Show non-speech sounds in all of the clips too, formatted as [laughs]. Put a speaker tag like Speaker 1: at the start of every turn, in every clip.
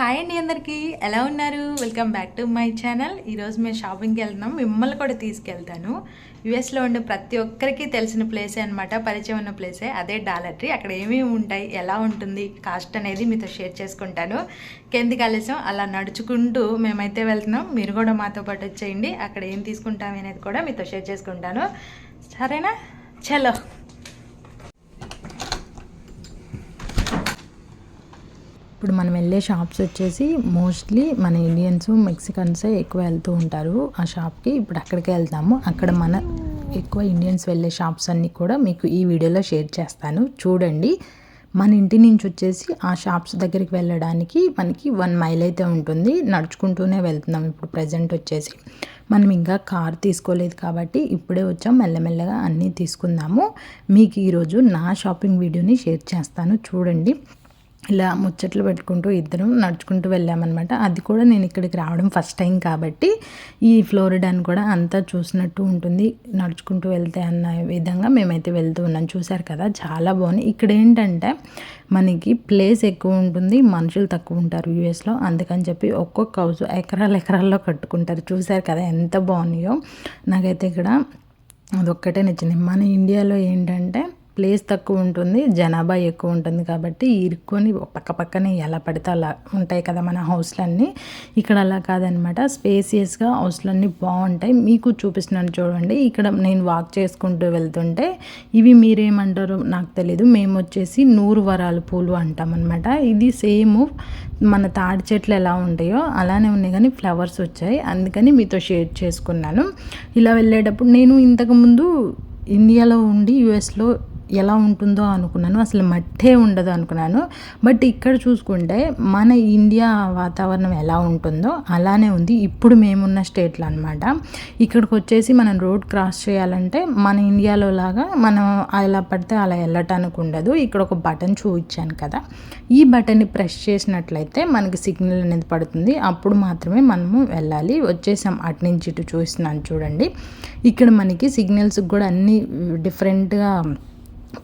Speaker 1: Hi అండి అందరికీ. ఎలా ఉన్నారు? Welcome back to my channel ఈరోజు మేము షాపింగ్కి వెళ్తున్నాం. మిమ్మల్ని కూడా తీసుకెళ్తాను. యుఎస్లో ఉండే ప్రతి ఒక్కరికి తెలిసిన ప్లేసే అనమాట పరిచయం ఉన్న ప్లేసే అదే డాలర్ ట్రీ అక్కడ ఏమేమి ఉంటాయి? ఎలా ఉంటుంది? కాస్ట్ అనేది మీతో షేర్ చేసుకుంటాను. కిందికి ఆలస్యం అలా నడుచుకుంటూ మేమైతే వెళ్తున్నాం. మీరు కూడా మాతో పాటు వచ్చేయండి. అక్కడ ఏం తీసుకుంటాం అనేది కూడా మీతో షేర్ చేసుకుంటాను. సరేనా? చలో. ఇప్పుడు మనం వెళ్ళే షాప్స్ వచ్చేసి మోస్ట్లీ మన ఇండియన్స్ మెక్సికన్సే ఎక్కువ వెళ్తూ ఉంటారు. ఆ షాప్కి ఇప్పుడు అక్కడికే వెళ్తాము. అక్కడ మన ఎక్కువ ఇండియన్స్ వెళ్ళే షాప్స్ అన్నీ కూడా మీకు ఈ వీడియోలో షేర్ చేస్తాను. చూడండి. మన ఇంటి నుంచి వచ్చేసి ఆ షాప్స్ దగ్గరికి వెళ్ళడానికి మనకి వన్ మైల్ అయితే ఉంటుంది. నడుచుకుంటూనే వెళ్తున్నాం ఇప్పుడు ప్రజెంట్ వచ్చేసి. మనం ఇంకా కార్ తీసుకోలేదు కాబట్టి ఇప్పుడే వచ్చాం. మెల్లమెల్లగా అన్నీ తీసుకుందాము. మీకు ఈరోజు నా షాపింగ్ వీడియోని షేర్ చేస్తాను. చూడండి. ఇలా ముచ్చట్లు పెట్టుకుంటూ ఇద్దరం నడుచుకుంటూ వెళ్ళామన్నమాట. అది కూడా నేను ఇక్కడికి రావడం ఫస్ట్ టైం కాబట్టి ఈ ఫ్లోరిడాని కూడా అంతా చూసినట్టు ఉంటుంది. నడుచుకుంటూ వెళ్తే అన్న విధంగా మేమైతే వెళ్తూ ఉన్నాం. చూసారు కదా చాలా బాగుంది. ఇక్కడ ఏంటంటే మనకి ప్లేస్ ఎక్కువ ఉంటుంది మనుషులు తక్కువ ఉంటారు యూఎస్లో అందుకని చెప్పి ఒక్కొక్క హౌస్ ఎకరాలు ఎకరాల్లో కట్టుకుంటారు. చూసారు కదా ఎంత బాగున్నాయో. నాకైతే ఇక్కడ అదొక్కటే నచ్చింది. మన ఇండియాలో ఏంటంటే ప్లేస్ తక్కువ ఉంటుంది జనాభా ఎక్కువ ఉంటుంది కాబట్టి ఇరుక్కొని పక్క పక్కనే ఎలా పడితే అలా ఉంటాయి కదా మన హౌస్లన్నీ. ఇక్కడ అలా కాదనమాట. స్పేసియస్గా హౌస్లన్నీ బాగుంటాయి. మీకు చూపిస్తున్నాను చూడండి. ఇక్కడ నేను వాక్ చేసుకుంటూ వెళ్తుంటే ఇవి మీరేమంటారు నాకు తెలీదు. మేము వచ్చేసి నూరు వరాలు పూలు అంటాం అనమాట ఇది సేమ్ మన తాడి చెట్లు ఎలా ఉంటాయో అలానే ఉన్నాయి కానీ ఫ్లవర్స్ వచ్చాయి. అందుకని మీతో షేర్ చేసుకున్నాను. ఇలా వెళ్ళేటప్పుడు నేను ఇంతకుముందు ఇండియాలో ఉండి యుఎస్లో ఎలా ఉంటుందో అనుకున్నాను. అసలు మట్టే ఉండదు అనుకున్నాను. బట్ ఇక్కడ చూసుకుంటే మన ఇండియా వాతావరణం ఎలా ఉంటుందో అలానే ఉంది. ఇప్పుడు మేమున్న స్టేట్లో అనమాట ఇక్కడికి వచ్చేసి మనం రోడ్ క్రాస్ చేయాలంటే మన ఇండియాలో లాగా మనం ఎలా పడితే అలా వెళ్ళటానికి ఉండదు. ఇక్కడ ఒక బటన్ చూపించాను కదా. ఈ బటన్ని ప్రెస్ చేసినట్లయితే మనకి సిగ్నల్ అనేది పడుతుంది. అప్పుడు మాత్రమే మనము వెళ్ళాలి. వచ్చేసాం అటు నుంచి ఇటు చూస్తున్నాను చూడండి. ఇక్కడ మనకి సిగ్నల్స్ కూడా అన్ని డిఫరెంట్గా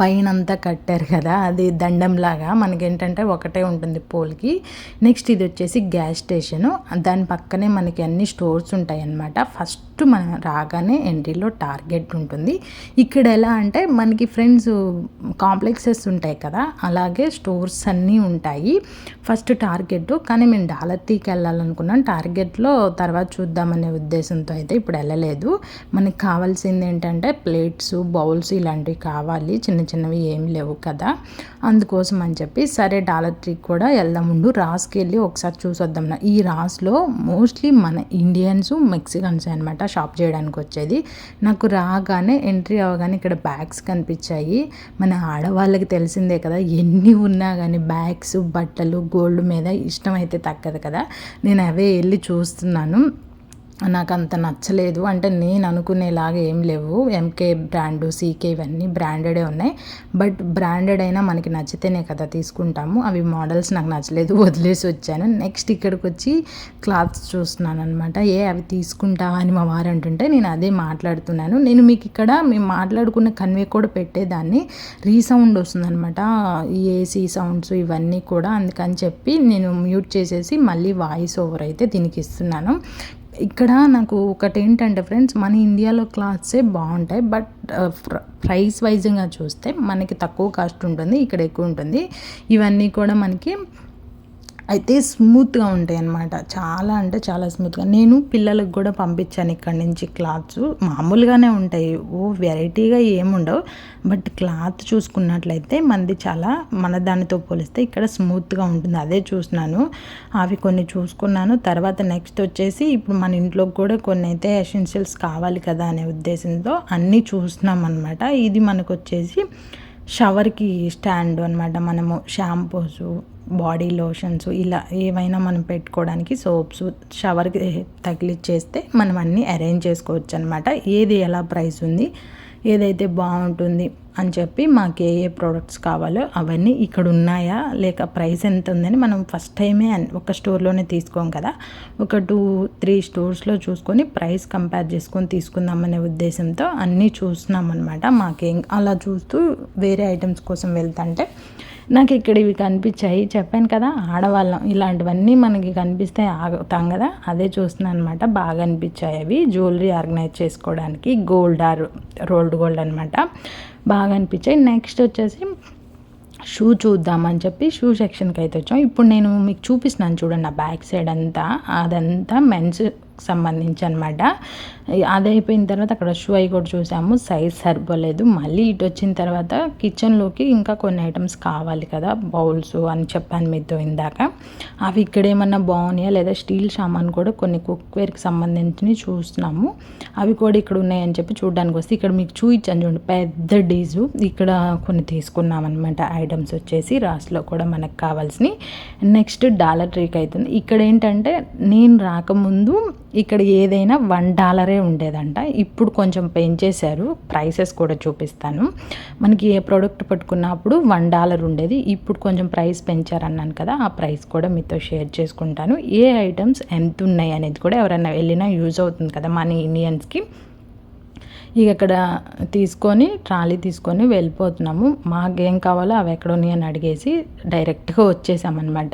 Speaker 1: పైన అంతా కట్టారు కదా అది దండంలాగా మనకి ఏంటంటే ఒకటే ఉంటుంది పోల్కి. నెక్స్ట్ ఇది వచ్చేసి గ్యాస్ స్టేషను. దాని పక్కనే మనకి అన్ని స్టోర్స్ ఉంటాయి అన్నమాట ఫస్ట్ మనం రాగానే ఎంట్రీలో టార్గెట్ ఉంటుంది. ఇక్కడ ఎలా అంటే మనకి ఫ్రెండ్స్ కాంప్లెక్సెస్ ఉంటాయి కదా అలాగే స్టోర్స్ అన్నీ ఉంటాయి. ఫస్ట్ టార్గెట్ కానీ మేము డాలర్ వెళ్ళాలనుకున్నాం. టార్గెట్లో తర్వాత చూద్దామనే ఉద్దేశంతో అయితే ఇప్పుడు వెళ్ళలేదు. మనకి కావాల్సింది ఏంటంటే ప్లేట్స్ బౌల్స్ ఇలాంటివి కావాలి. చిన్న చిన్నవి ఏం లేవు కదా. అందుకోసం అని చెప్పి సరే డాలర్ ట్రీకి కూడా వెళ్దాం రాస్కి వెళ్ళి ఒకసారి చూసొద్దాం ఈ రాస్లో మోస్ట్లీ మన ఇండియన్స్ మెక్సికన్స్ అనమాట షాప్ చేయడానికి వచ్చేది. నాకు రాగానే ఎంట్రీ అవ్వగానే ఇక్కడ బ్యాగ్స్ కనిపించాయి. మన ఆడవాళ్ళకి తెలిసిందే కదా ఎన్ని ఉన్నా కానీ బ్యాగ్స్ బట్టలు గోల్డ్ మీద ఇష్టం అయితే తగ్గదు కదా. నేను అవే వెళ్ళి చూస్తున్నాను. నాకు అంత నచ్చలేదు. అంటే నేను అనుకునేలాగా ఏం లేవు. ఎంకే బ్రాండ్ సీకే ఇవన్నీ బ్రాండెడే ఉన్నాయి. బట్ బ్రాండెడ్ అయినా మనకి నచ్చితేనే కదా తీసుకుంటాము. అవి మోడల్స్ నాకు నచ్చలేదు [laughs] వదిలేసి వచ్చాను. నెక్స్ట్ ఇక్కడికి వచ్చి క్లాత్స్ చూస్తున్నాను అనమాట ఏ అవి తీసుకుంటా అని మా వారు అంటుంటే నేను అదే మాట్లాడుతున్నాను. నేను మీకు ఇక్కడ మేము మాట్లాడుకున్న కన్వే కూడా పెట్టేదాన్ని. రీసౌండ్ వస్తుందనమాట ఈ ఏసీ సౌండ్స్ ఇవన్నీ కూడా. అందుకని చెప్పి నేను మ్యూట్ చేసేసి మళ్ళీ వాయిస్ ఓవర్ అయితే దీనికి ఇస్తున్నాను. ఇక్కడ నాకు ఒకటి ఏంటంటే ఫ్రెండ్స్ మన ఇండియాలో క్లాత్సే బాగుంటాయి బట్ ప్రైస్ వైజ్గా చూస్తే మనకి తక్కువ కాస్ట్ ఉంటుంది ఇక్కడ ఎక్కువ ఉంటుంది. ఇవన్నీ కూడా మనకి అయితే స్మూత్గా ఉంటాయి అన్నమాట చాలా అంటే చాలా స్మూత్గా. నేను పిల్లలకు కూడా పంపించాను ఇక్కడ నుంచి క్లాత్స్. మామూలుగానే ఉంటాయి. ఓ వెరైటీగా ఏముండవు. బట్ క్లాత్ చూసుకున్నట్లయితే మనది చాలా మన దానితో పోలిస్తే ఇక్కడ స్మూత్గా ఉంటుంది. అదే చూసినాను అవి కొన్ని చూసుకున్నాను. తర్వాత నెక్స్ట్ వచ్చేసి ఇప్పుడు మన ఇంట్లో కూడా కొన్ని అయితే ఎసెన్షియల్స్ కావాలి కదా అనే ఉద్దేశంతో అన్నీ చూస్తున్నాం అనమాట ఇది మనకు వచ్చేసి షవర్కి స్టాండ్ అనమాట మనము షాంపూస్ బాడీ లోషన్స్ ఇలా ఏవైనా మనం పెట్టుకోవడానికి సోప్స్ షవర్కి తగిలిచ్చేస్తే మనం అన్నీ అరేంజ్ చేసుకోవచ్చు అనమాట ఏది ఎలా ప్రైస్ ఉంది ఏదైతే బాగుంటుంది అని చెప్పి మాకు ఏ ఏ ప్రోడక్ట్స్ కావాలో అవన్నీ ఇక్కడ ఉన్నాయా లేక ప్రైస్ ఎంత ఉందని మనం ఫస్ట్ టైమే ఒక స్టోర్లోనే తీసుకోం కదా. ఒక టూ త్రీ స్టోర్స్లో చూసుకొని ప్రైస్ కంపేర్ చేసుకొని తీసుకుందామనే ఉద్దేశంతో అన్నీ చూస్తున్నాం అనమాట మాకేం అలా చూస్తూ వేరే ఐటమ్స్ కోసం వెళ్తుంటే నాకు ఇక్కడ ఇవి కనిపించాయి. చెప్పాను కదా ఆడవాళ్ళం. ఇలాంటివన్నీ మనకి కనిపిస్తే ఆగుతాం కదా. అదే చూస్తున్నాను అనమాట బాగా అనిపించాయి అవి. జ్యువెలరీ ఆర్గనైజ్ చేసుకోవడానికి గోల్డ్ ఆర్ రోల్డ్ గోల్డ్ అనమాట బాగా అనిపించాయి. నెక్స్ట్ వచ్చేసి షూ చూద్దామని చెప్పి షూ సెక్షన్కి అయితే వచ్చాం. ఇప్పుడు నేను మీకు చూపిస్తున్నాను చూడండి ఆ బ్యాక్ సైడ్ అంతా. అదంతా మెన్స్ సంబంధించి అనమాట అది అయిపోయిన తర్వాత అక్కడ షూ అయి కూడా చూసాము. సైజ్ సరిపోలేదు. మళ్ళీ ఇటు వచ్చిన తర్వాత కిచెన్లోకి ఇంకా కొన్ని ఐటమ్స్ కావాలి కదా బౌల్స్ అని చెప్పాను మీతో ఇందాక. అవి ఇక్కడ ఏమన్నా బాగున్నాయా లేదా స్టీల్ సామాన్ కూడా కొన్ని కుక్వేర్కి సంబంధించినవి చూస్తున్నాము. అవి కూడా ఇక్కడ ఉన్నాయని చెప్పి చూడడానికి వస్తే ఇక్కడ మీకు చూపించాను చూడండి పెద్ద డీజు. ఇక్కడ కొన్ని తీసుకున్నాం అనమాట ఐటమ్స్ వచ్చేసి రాస్లో కూడా మనకు కావాల్సినవి. నెక్స్ట్ డాలర్ ట్రీక్ అవుతుంది ఇక్కడ ఏంటంటే నేను రాకముందు ఇక్కడ ఏదైనా వన్ డాలరే ఉండేదంట. ఇప్పుడు కొంచెం పెంచేశారు. ప్రైసెస్ కూడా చూపిస్తాను. మనకి ఏ ప్రోడక్ట్ పట్టుకున్నప్పుడు వన్ డాలర్ ఉండేది. ఇప్పుడు కొంచెం ప్రైస్ పెంచారన్నాను కదా ఆ ప్రైస్ కూడా మీతో షేర్ చేసుకుంటాను. ఏ ఐటమ్స్ ఎంత ఉన్నాయి అనేది కూడా ఎవరైనా వెళ్ళినా యూజ్ అవుతుంది కదా మన ఇండియన్స్కి. ఇక అక్కడ తీసుకొని ట్రాలీ తీసుకొని వెళ్ళిపోతున్నాము. మాకేం కావాలో అవి ఎక్కడ ఉన్నాయి అని అడిగేసి డైరెక్ట్గా వచ్చేసామన్నమాట.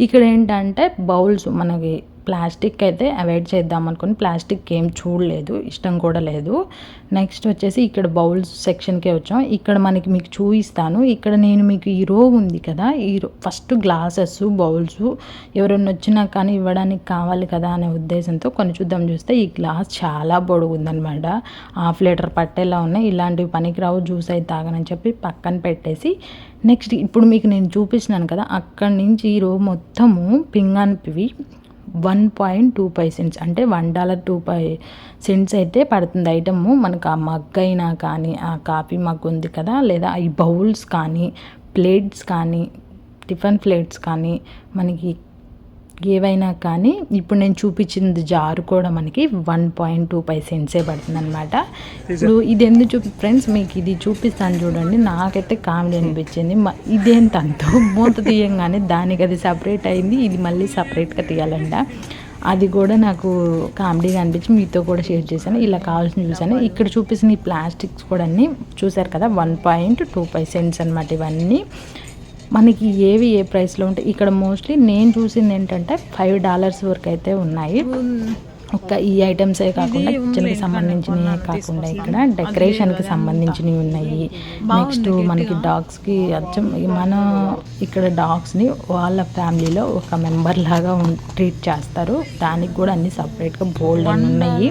Speaker 1: ఇక్కడ ఏంటంటే బౌల్స్ మనకి ప్లాస్టిక్ అయితే అవాయిడ్ చేద్దాం అనుకుని ప్లాస్టిక్ ఏం చూడలేదు ఇష్టం కూడా లేదు. నెక్స్ట్ వచ్చేసి ఇక్కడ బౌల్స్ సెక్షన్కే వచ్చాం. ఇక్కడ మనకి మీకు చూపిస్తాను. ఇక్కడ నేను మీకు ఈ రో ఉంది కదా ఈ ఫస్ట్ గ్లాసెస్ బౌల్స్ ఎవరైనా వచ్చినా కానీ ఇవ్వడానికి కావాలి కదా అనే ఉద్దేశంతో కొన్ని చూద్దాం. చూస్తే ఈ గ్లాస్ చాలా పొడుగు ఉందనమాట హాఫ్ లీటర్ పట్టేలా ఉన్నాయి. ఇలాంటివి పనికిరావు. జ్యూస్ అయితే తాగనని చెప్పి పక్కన పెట్టేసి నెక్స్ట్ ఇప్పుడు మీకు నేను చూపిస్తున్నాను కదా అక్కడి నుంచి ఈ రో మొత్తము పింగాన్పివి one point two five cents అంటే one dollar two five cents అయితే పడుతుంది ఐటమ్. మనకు ఆ మగ్ అయినా కానీ ఆ కాఫీ మగ్ ఉంది కదా లేదా ఈ బౌల్స్ కానీ ప్లేట్స్ కానీ టిఫిన్ ప్లేట్స్ కానీ మనకి ఏవైనా కానీ ఇప్పుడు నేను చూపించింది జారు కూడా మనకి వన్ పాయింట్ టూ ఫైవ్ సెంట్సే పడుతుంది అనమాట ఇప్పుడు ఇది ఎందుకు చూపి ఫ్రెండ్స్ మీకు ఇది చూపిస్తాను చూడండి. నాకైతే కామెడీ అనిపించింది. ఇదేంతంతో మూత తీయంగానే దానికి అది సపరేట్ అయింది. ఇది మళ్ళీ సపరేట్గా తీయాలంట. అది కూడా నాకు కామెడీగా అనిపించి మీతో కూడా షేర్ చేశాను. ఇలా కావాల్సిన చూసాను ఇక్కడ చూపిస్తున్న ఈ ప్లాస్టిక్స్ కూడా అన్నీ చూసారు కదా? One point two five cents అనమాట ఇవన్నీ. మనకి ఏవి ఏ ప్రైస్లో ఉంటాయి? ఇక్కడ మోస్ట్లీ నేను చూసింది ఏంటంటే ఫైవ్ డాలర్స్ వరకు అయితే ఉన్నాయి. ఒక్క ఈ ఐటమ్సే కాకుండా కిచెన్కి సంబంధించినవి కాకుండా ఇక్కడ డెకరేషన్కి సంబంధించినవి ఉన్నాయి. నెక్స్ట్ మనకి డాగ్స్కి అచ్చం మన ఇక్కడ డాగ్స్ని వాళ్ళ ఫ్యామిలీలో ఒక మెంబర్ లాగా ట్రీట్ చేస్తారు. దానికి కూడా అన్ని సపరేట్గా బోల్డ్ అని ఉన్నాయి.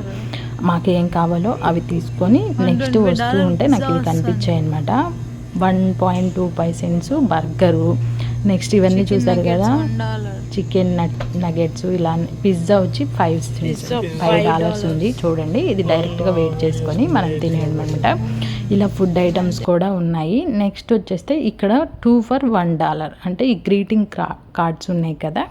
Speaker 1: మాకేం కావాలో అవి తీసుకొని నెక్స్ట్ వస్తూ ఉంటే నాకు ఇవి కనిపించాయి అనమాట one point two five cents burger. Next ఇవన్నీ చూసారు కదా? చికెన్ నట్ నగెట్స్ ఇలా పిజ్జా వచ్చి ఫైవ్ ఫైవ్ డాలర్స్ ఉంది. చూడండి ఇది డైరెక్ట్గా వెయిట్ చేసుకొని మనం తినేయడం అనమాట ఇలా ఫుడ్ ఐటమ్స్ కూడా ఉన్నాయి. నెక్స్ట్ వచ్చేస్తే ఇక్కడ టూ ఫర్ వన్ డాలర్. అంటే ఈ గ్రీటింగ్ కార్డ్స్ ఉన్నాయి కదా?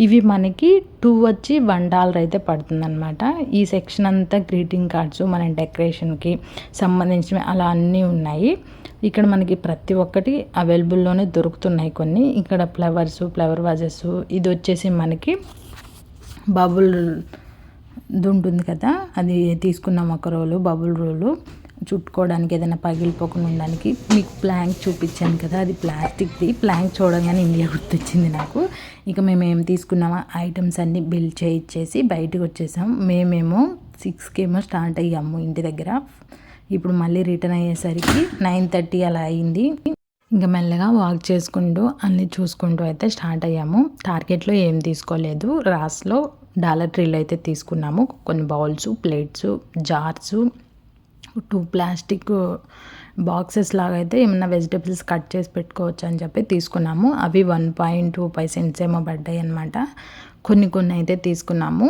Speaker 1: ఇవి మనకి టూ వచ్చి వన్ డాలర్ అయితే పడుతుందన్నమాట. ఈ సెక్షన్ అంతా గ్రీటింగ్ కార్డ్స్ మన డెకరేషన్కి సంబంధించినవి అలా అన్నీ ఉన్నాయి. ఇక్కడ మనకి ప్రతి ఒక్కటి అవైలబుల్లోనే దొరుకుతున్నాయి కొన్ని. ఇక్కడ ఫ్లవర్స్ ఫ్లవర్ వాజెస్ ఇది వచ్చేసి మనకి బబుల్ ఉంటుంది కదా అది తీసుకున్నాం ఒక రోలు బబుల్ రోలు చుట్టుకోవడానికి ఏదైనా పగిలిపోకుండా ఉండడానికి. మీకు ప్లాంక్ చూపించాను కదా అది ప్లాస్టిక్ది ప్లాంక్ చూడగానే ఇండియా గుర్తొచ్చింది నాకు. ఇక మేము ఏం తీసుకున్నామా ఐటమ్స్ అన్నీ బిల్ చేయించేసి బయటకు వచ్చేసాం. మేమేమో సిక్స్కేమో స్టార్ట్ అయ్యాము ఇంటి దగ్గర. ఇప్పుడు మళ్ళీ రిటర్న్ అయ్యేసరికి నైన్ థర్టీ అలా అయింది. ఇంకా మెల్లగా వాక్ చేసుకుంటూ అన్నీ చూసుకుంటూ అయితే స్టార్ట్ అయ్యాము. టార్గెట్లో ఏం తీసుకోలేదు. రాస్లో డాలర్ ట్రీలు అయితే తీసుకున్నాము. కొన్ని bowls plates jars two plastic boxes లాగా అయితే ఏమైనా వెజిటేబుల్స్ కట్ చేసి పెట్టుకోవచ్చు అని చెప్పి తీసుకున్నాము. అవి one point two five cents ఏమో పడ్డాయి అనమాట కొన్ని కొన్ని అయితే తీసుకున్నాము.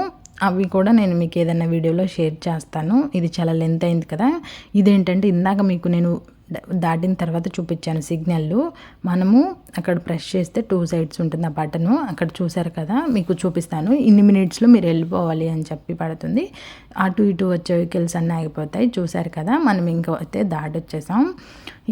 Speaker 1: అవి కూడా నేను మీకు ఏదైనా వీడియోలో షేర్ చేస్తాను. ఇది చాలా లెంత్ అయింది కదా. ఇదేంటంటే ఇందాక మీకు నేను దాటిన తర్వాత చూపించాను సిగ్నల్లు. మనము అక్కడ ప్రెస్ చేస్తే టూ సైడ్స్ ఉంటుంది ఆ బటను అక్కడ చూసారు కదా మీకు చూపిస్తాను. ఇన్ని మినిట్స్లో మీరు వెళ్ళిపోవాలి అని చెప్పి పడుతుంది. అటు ఇటు వచ్చే వెహికల్స్ అన్నీ ఆగిపోతాయి. చూసారు కదా మనం ఇంకా అయితే దాటొచ్చేసాం.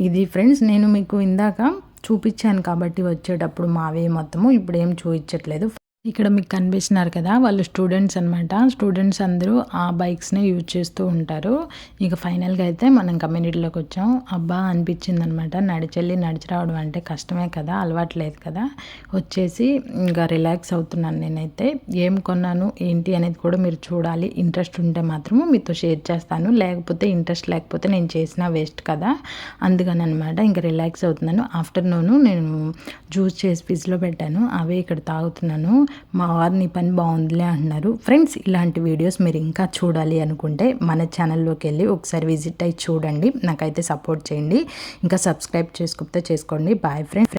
Speaker 1: ఇది ఫ్రెండ్స్ నేను మీకు ఇందాక చూపించాను కాబట్టి వచ్చేటప్పుడు మావే మొత్తము. ఇప్పుడు ఏం చూపించట్లేదు. ఇక్కడ మీకు కనిపిస్తున్నారు కదా వాళ్ళు స్టూడెంట్స్ అనమాట స్టూడెంట్స్ అందరూ ఆ బైక్స్నే యూజ్ చేస్తూ ఉంటారు. ఇక ఫైనల్గా అయితే మనం కమ్యూనిటీలోకి వచ్చాం. అబ్బా అనిపించింది అనమాట నడిచెళ్ళి నడిచి రావడం అంటే కష్టమే కదా అలవాట్లేదు కదా. వచ్చేసి ఇంకా రిలాక్స్ అవుతున్నాను నేనైతే. ఏం కొన్నాను ఏంటి అనేది కూడా మీరు చూడాలి. ఇంట్రెస్ట్ ఉంటే మాత్రము మీతో షేర్ చేస్తాను. లేకపోతే ఇంట్రెస్ట్ లేకపోతే నేను చేసిన వేస్ట్ కదా. అందుకని అనమాట ఇంకా రిలాక్స్ అవుతున్నాను. ఆఫ్టర్నూన్ నేను జ్యూస్ చేసి ఫ్రిడ్జ్లో పెట్టాను. అవే ఇక్కడ తాగుతున్నాను. మా వారిని పని బాగుందిలే అంటున్నారు. ఫ్రెండ్స్ ఇలాంటి వీడియోస్ మీరు ఇంకా చూడాలి అనుకుంటే మన ఛానల్లోకి వెళ్ళి ఒకసారి విజిట్ అయ్యి చూడండి. నాకైతే సపోర్ట్ చేయండి. ఇంకా సబ్స్క్రైబ్ చేసుకుంటే చేసుకోండి. Bye friends